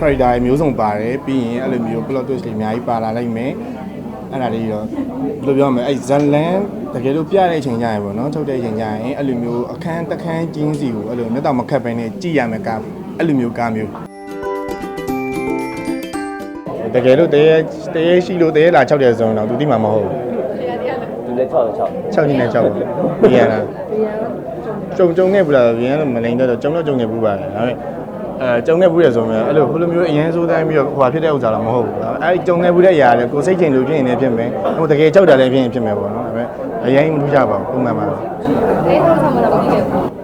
character မျိုးစုံပါတယ်ပြီးရင်အဲ့လိုမျိုး plot twist တွေအများကြီးပါလာလိုက်မယ်အဲ့ဒါလေးတော့ဘယ်လိုပြောမလဲအဲ့ဇလန်တကယ်လို့ပြတဲ့အချိန်ကျရင်ပေါ့နော်ထုတ်တဲ့အချိန်ကျရင်အဲ့လိုမျိုးအခန်းတစ်ခန်းကျင်းစီကိုအဲ့လိုမျက်တောင်မခတ်ပဲနဲ့ကြည့်ရမယ်ကားအဲ့လိုမျိုးကားမျိုးတကယ်လို့တရေတရေရှိလို့တရေလာ6တယ်ဆိုရင်တော့သူတိမှာမဟုတ်ဘူးသူလည်း6တယ်6 6ချင်းနဲ့6ပါပြီးရလားကြုံကြုံခဲ့ဘူးလားဘင်းကတော့မလိန်တော့ကြုံတော့ကြုံခဲ့ဘူးပါတယ်ဒါပေမဲ့ အဲကြုံခဲ့ဘူးရဆိုရင်အဲ့လိုဟိုလိုမျိုးအရင်စိုးတိုင်းပြီးတော့ဟိုဖြစ်တဲ့ဥစ္စာတော့မဟုတ်ဘူးအဲ့ဒီကြုံခဲ့ဘူးတဲ့ຢာလေကိုစိတ်ချိန်လိုဖြစ်ရင်လည်းဖြစ်မယ်ဟိုတကယ်ကြောက်တာလည်းဖြစ်ရင်ဖြစ်မယ်ပေါ့နော်ဒါပေမဲ့အရင်မထူးကြပါဘူးပုံမှန်ပါပဲအေးတော့ဆောင်မလာဘူးလေ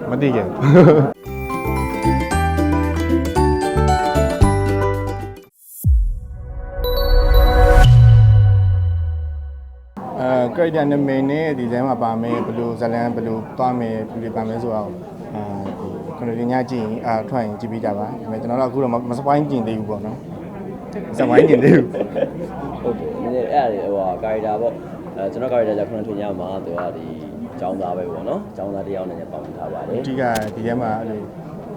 မသိခဲ့ဘူးအဲ character နာမည်နဲ့ဒီဇိုင်းမှာပါမယ်ဘယ်လိုဇလန်ဘယ်လိုသွားမယ်ဘယ်လိုပါမယ်ဆိုတော့ ကျွန်တော်ညညကြည့်ရင်အာထွက်ရင်ကြည့်ပြီးကြပါဒါပေမဲ့ကျွန်တော်တို့အခုတော့မစပိုင်းကျင်သေးဘူးပေါ့နော်စပိုင်းကျင်သေးဘူးဟုတ်တယ်နည်းနည်းအဲ့ဒါတွေဟိုကာရီတာပေါ့အဲကျွန်တော်ကာရီတာကြာခုနထွင်ရမှာသူကဒီကျောင်းသားပဲပေါ့နော်ကျောင်းသားတယောက်နဲ့ပေါင်းထားပါတယ်အဓိကဒီထဲမှာအဲ့လို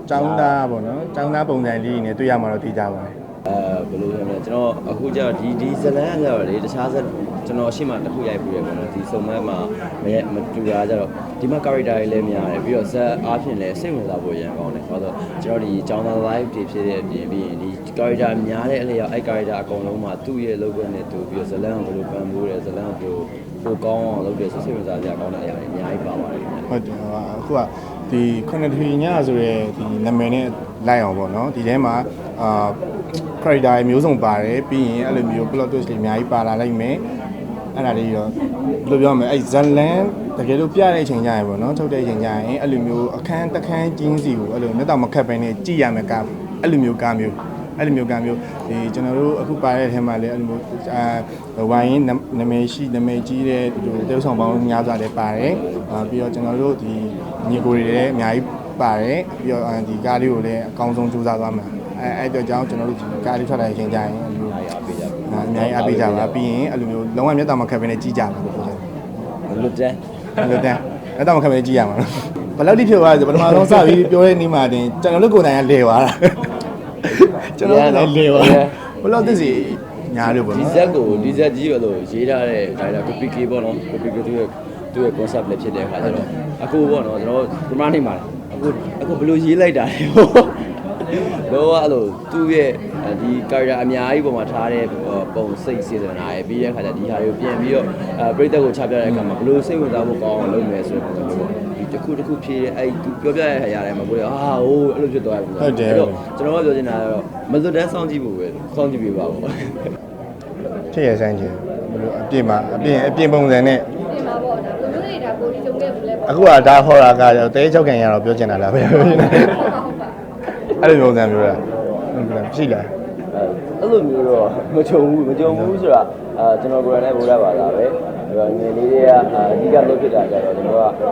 ကျောင်းသားပေါ့နော်ကျောင်းသားပုံစံလေးနေတွေ့ရမှာတော့သိကြပါတယ် အဲဘယ်လိုလဲမလဲကျွန်တော်အခုကျတော့ဒီဒီဇလန်ကကျတော့လေတခြားဇက်ကျွန်တော်ရှေ့မှာတစ်ခုရိုက်ပြီးရပေါ့နော်ဒီစုံမန်းမှာမရမတူတာကျတော့ဒီမှာ character တွေလည်းများတယ်ပြီးတော့ဇက်အားဖြင့်လည်းစိတ်ဝင်စားဖို့ရန်ကောင်းတယ်ဘာလို့လဲကျွန်တော်ဒီចောင်းသား live တွေဖြစ်တဲ့အပြင်ပြီးရင်ဒီ character များတဲ့အလျောက်အဲ့ character အကုန်လုံးမှာသူ့ရဲ့လုပ်ခွင့်နဲ့သူပြီးတော့ဇလန်ကိုဘယ်လိုပံ့ပိုးတယ်ဇလန်ကိုဘယ်လိုပိုကောင်းအောင်လုပ်တယ်ဆိုစိတ်ဝင်စားစရာကောင်းတဲ့အရာတွေအများကြီးပါပါတယ်ခင်ဗျာဟုတ်တယ်ဟိုအခုက ဒီခုနှစ်ထီညဆိုရဲဒီနာမည်နဲ့လိုက်အောင်ပေါ့နော်ဒီထဲမှာအာ character မျိုးစုံပါတယ်ပြီးရင်အဲ့လိုမျိုး plot twist တွေအများကြီးပါလာလိုက်မယ်အဲ့ဒါလေးတော့ဘယ်လိုပြောမလဲအဲ့ဇလန်တကယ်လို့ပြတဲ့အချိန်ကျရင်ပေါ့နော်ထုတ်တဲ့အချိန်ကျရင်အဲ့လိုမျိုးအခန်းတစ်ခန်းကျင်းစီကိုအဲ့လိုမျက်တောင်မခတ်ပဲနဲ့ကြည့်ရမယ်ကားအဲ့လိုမျိုးကားမျိုး အဲ့လိုမျိုးကားမျိုးဒီကျွန်တော်တို့အခုပါတဲ့အထဲမှာလည်းအဲ့လိုမျိုးအာဝိုင်းနာမည်ရှိနာမည်ကြီးတဲ့ဒီတေးဆောင်ပေါင်းများစွာလည်းပါတယ်အာပြီးတော့ကျွန်တော်တို့ဒီညီကိုတွေလည်းအများကြီးပါတယ်ပြီးတော့ဒီကားလေးကိုလည်းအကောင်းဆုံးကြိုးစားသွားမှာအဲအဲ့အတွက်ကြောင့်ကျွန်တော်တို့ဒီကားလေးထွက်လာတဲ့အချိန်ကျရင်အဲ့လိုအားရပေးကြပါအများကြီးအားပေးကြပါပြီးရင်အဲ့လိုမျိုးလုံးဝမျက်တောင်မခတ်ပဲနဲ့ကြီးကြပါလို့ပြောချင်လွတ်တန်းတယ်အဲ့လိုတန်းမျက်တောင်မခတ်ပဲကြီးရမှာနော်ဘယ်လောက်တိဖြစ်သွားလဲဆိုပထမဆုံးစပြီးပြောတဲ့နေ့မှာတင်ကျွန်တော်တို့ကိုယ်တိုင်ကလဲသွားတာ ကျွန်တော်တို့လည်းလဲသွားတာဘယ်လောက်သိစီညားလို့ပေါ့ဒီနော်ဇက်ကိုဒီဇက်ကြီးလို့ရေးထားတဲ့ဒါလာ copy key ပေါ့နော် copy key သူရဲ့သူရဲ့ concept လည်းဖြစ်တဲ့အခါကျတော့အခုပေါ့နော်ကျွန်တော်ဒီမှာနေမှာအခုအခုဘယ်လိုရေးလိုက်တာလဲလောကအဲ့လိုသူ့ရဲ့ဒီ character အများကြီးပုံမှာထားတဲ့ပုံစိတ်စေတနာရဲ့ပြီးတဲ့အခါကျဒီဟာတွေကိုပြန်ပြီးတော့အဲပြိသက်ကိုချပြတဲ့အခါမှာဘယ်လိုစိတ်ဝင်စားဖို့ကောင်းအောင်လုပ်မယ်ဆိုတဲ့ပုံစံမျိုးပေါ့ဒီ တစ်ခုတစ်ခုဖြည့်တဲ့အဲ့သူပြောပြတဲ့ဟာရတယ်မှာကိုယ်ဟာဟိုအဲ့လိုဖြစ်သွားတယ်ကျွန်တော်ကပြောချင်တာကတော့မလွတ်တန်းစောင့်ကြည့်ဖို့ပဲစောင့်ကြည့်ပေးပါဦးဖြစ်ရဆိုင်ချင်ဘယ်လိုအပြစ်မှာအပြစ်အပြစ်ပုံစံနဲ့ဒီမှာပေါ့ဒါဘယ်လိုလဲဒါကိုဒီကြုံခဲ့ဘူးလဲပေါ့အခုကဒါဟောတာကတဲချောက်ကန်ရတော့ပြောချင်တာလားပဲဟုတ်ပါဟုတ်ပါအဲ့လိုပုံစံမျိုးလားဟုတ်ကဲ့ရှိလားအဲ့လိုမျိုးတော့မကြုံဘူးမကြုံဘူးဆိုတာအာကျွန်တော်ကိုယ်တိုင်လည်းဗုဒ္ဓဘာသာပဲ ဒါပေမဲ့ငယ်လေးတွေကအဓိကလုပ်ဖြစ်တာကြတော့ကျွန်တော်က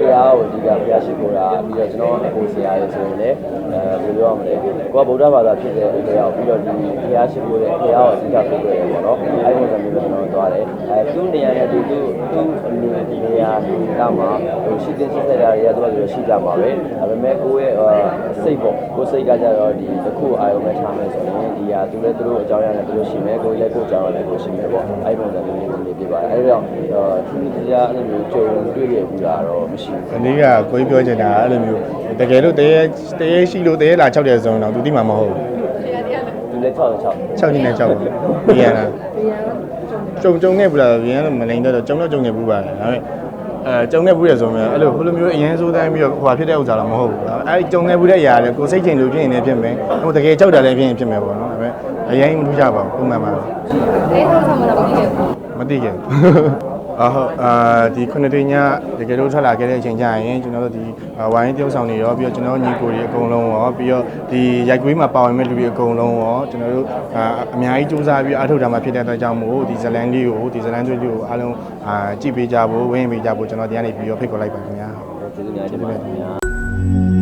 ဘုရားကိုအဓိကဘုရားရှိခိုးတာပြီးတော့ကျွန်တော်အကိုဆရာရေဆိုရင်လည်းအဲဘယ်လိုပြောရမလဲကိုကဗုဒ္ဓဘာသာဖြစ်တဲ့အတွက်ပြီးတော့ဒီဘုရားရှိခိုးတဲ့ဘုရားကိုအဓိကပြုခဲ့တယ်ပေါ့နော်အဲ့ဒီပုံစံမျိုးပဲကျွန်တော်သွားတယ်အဲသူ့နေရာနဲ့သူသူသူ့အနေနေရာဒီကမှာဟိုရှိတဲ့စိတ်ဆက်ရာတွေကတော့ရှိကြမှာပဲဒါပေမဲ့ကိုယ့်ရဲ့စိတ်ပေါ့ကိုယ်စိတ်ကကြတော့ဒီတစ်ခုအာရုံနဲ့ထားမယ်ဆိုရင်ဒီဟာသူလည်းသူတို့အကြောင်းအရာနဲ့သူတို့ရှိမယ်ကိုယ်လည်းကိုယ်အကြောင်းအရာနဲ့ကိုယ်ရှိမယ်ပေါ့အဲ့ဒီပုံစံမျိုးလေးနေပြပါတယ်အဲ့ဒါကြောင့်သူတို့တရားအဲ့လိုမျိုးကြုံတွေ့ခဲ့ဘူးတာတော့မရှိဘူးဒီနေ့ကကိုကြီးပြောချင်တာအဲ့လိုမျိုးတကယ်လို့တရေတရေရှိလို့တရေလာ6တယ်ဆိုရင်တော့သူတိမှာမဟုတ်ဘူးတရားတရားလဲသူလည်း6 6 6ချင်းနဲ့6ပါပြီးရလားကြုံကြုံခဲ့ဘူးလားဘင်းကတော့မလိန်တော့ကြုံတော့ကြုံခဲ့ဘူးပါတယ်ဒါပေမဲ့အဲကြုံခဲ့ဘူးရဆိုရင်အဲ့လိုဟိုလိုမျိုးအရင်စိုးတိုင်းပြီးတော့ဟိုဖြစ်တဲ့ဥစ္စာတော့မဟုတ်ဘူးအဲ့ဒီကြုံခဲ့ဘူးတဲ့ຢာလေကိုစိတ်ချိန်လိုဖြစ်ရင်လည်းဖြစ်မယ်ဟိုတကယ်ကြောက်တာလည်းဖြစ်ရင်ဖြစ်မယ်ပေါ့နော်ဒါပေမဲ့အရင်မထူးကြပါဘူးပုံမှန်ပါပဲအေးတော့ဆောင်မလာဘူးလေ မသိခဲ့ဘူးအဟုတ်အာဒီခုနှစ်တညတကယ်လို့ထွက်လာခဲ့တဲ့အချိန်ကျရင်ကျွန်တော်တို့ဒီဝိုင်းပြုံးဆောင်တွေရောပြီးတော့ကျွန်တော်ညီကိုတွေအကုန်လုံးရောပြီးတော့ဒီရိုက်ကွေးမှာပါဝင်မဲ့လူတွေအကုန်လုံးရောကျွန်တော်တို့အာအများကြီးစူးစမ်းပြီးအားထုတ်တာမှဖြစ်တဲ့အတွက်ကြောင့်မို့ဒီဇလန်လေးကိုဒီဇလန်သွေးလေးကိုအားလုံးအာကြည့်ပေးကြဖို့ဝင်းပေးကြဖို့ကျွန်တော်ဒီကနေပြီးတော့ဖိတ်ခေါ်လိုက်ပါခင်ဗျာကျေးဇူးများတင်ပါတယ်ခင်ဗျာ